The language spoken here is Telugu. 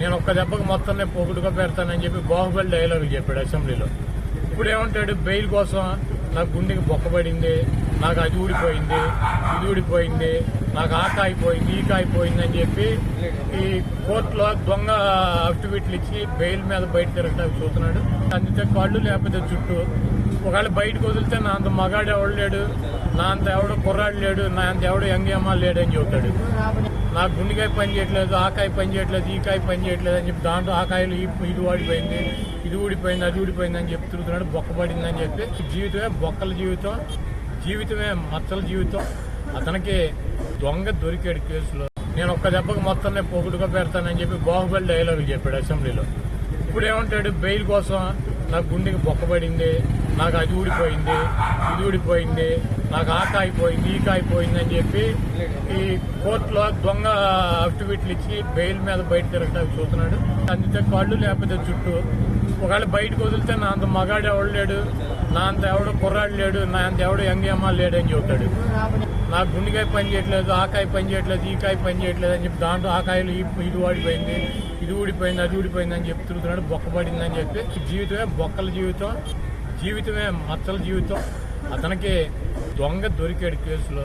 నేను ఒక్క దెబ్బకి మొత్తం నేను పొగుడుగా పెడతానని చెప్పి బాహుబలి డైలాగ్ చెప్పాడు అసెంబ్లీలో. ఇప్పుడు ఏమంటాడు? బెయిల్ కోసం నాకు గుండెకి బొక్కబడింది నాకు అది ఊడిపోయింది ఇది ఊడిపోయింది నాకు ఆ కాయిపోయింది ఈ కాయిపోయింది అని చెప్పి ఈ కోర్టులో దొంగ అఫిడవిట్లు ఇచ్చి బెయిల్ మీద బయట తిరగడానికి చూస్తున్నాడు. అందితే కాళ్ళు లేకపోతే చుట్టూ ఒకవేళ బయటకు వదిలితే నా అంత మగాడు ఎవడు లేడు. నా అంత ఎవడు కుర్రాడు లేడు నా అంత ఎవడు యంగేమా లేడు అని చెబుతాడు నా గుండెకాయ పని చేయట్లేదు ఆకాయ పని చేయట్లేదు ఈ కాయ పని చేయట్లేదు అని చెప్పి దాంట్లో ఆకాయలు ఇది వాడిపోయింది ఇది ఊడిపోయింది అది ఊడిపోయింది అని చెప్పి తిరుగుతున్నాడు బొక్కబడింది అని చెప్పి జీవితమే బొక్కల జీవితం జీవితమే మచ్చల జీవితం. అతనికి దొంగ దొరికాడు కేసులో. నేను ఒక్క దెబ్బకు మొత్తం నేను పొగుడుగా పెడతానని చెప్పి బాహుబలి డైలాగ్ చెప్పాడు అసెంబ్లీలో. ఇప్పుడు ఏమంటాడు బెయిల్ కోసం నాకు గుండెకి బొక్కబడింది నాకు అది ఊడిపోయింది ఇది ఊడిపోయింది నాకు ఆ కాయిపోయింది ఈ కాయిపోయింది అని చెప్పి ఈ కోర్టులో దొంగ అఫిడవిట్లు ఇచ్చి బెయిల్ మీద బయట తిరగడానికి చూస్తున్నాడు. అందితే కాళ్ళు లేకపోతే చుట్టూ ఒకవేళ బయటకు వదిలితే నా అంత మగాడు ఎవడు లేడు నా అంత ఎవడు కుర్రాడు లేడు నా అంత ఎవడు యంగేమా లేడు అని చెబుతాడు. నాకు గుండెకాయ పని చేయట్లేదు ఆ కాయ పని చేయట్లేదు ఈ కాయ పని చేయట్లేదు అని చెప్పి దాంట్లో ఆ కాయలు ఇది వాడిపోయింది ఇది ఊడిపోయింది అది ఊడిపోయింది అని చెప్పి తిరుగుతున్నాడు బొక్క పడిందని అని చెప్పి. జీవితమే బొక్కల జీవితం. జీవితమే మచ్చల జీవితం. అతనికి దొంగ దొరికాడు కేసులో.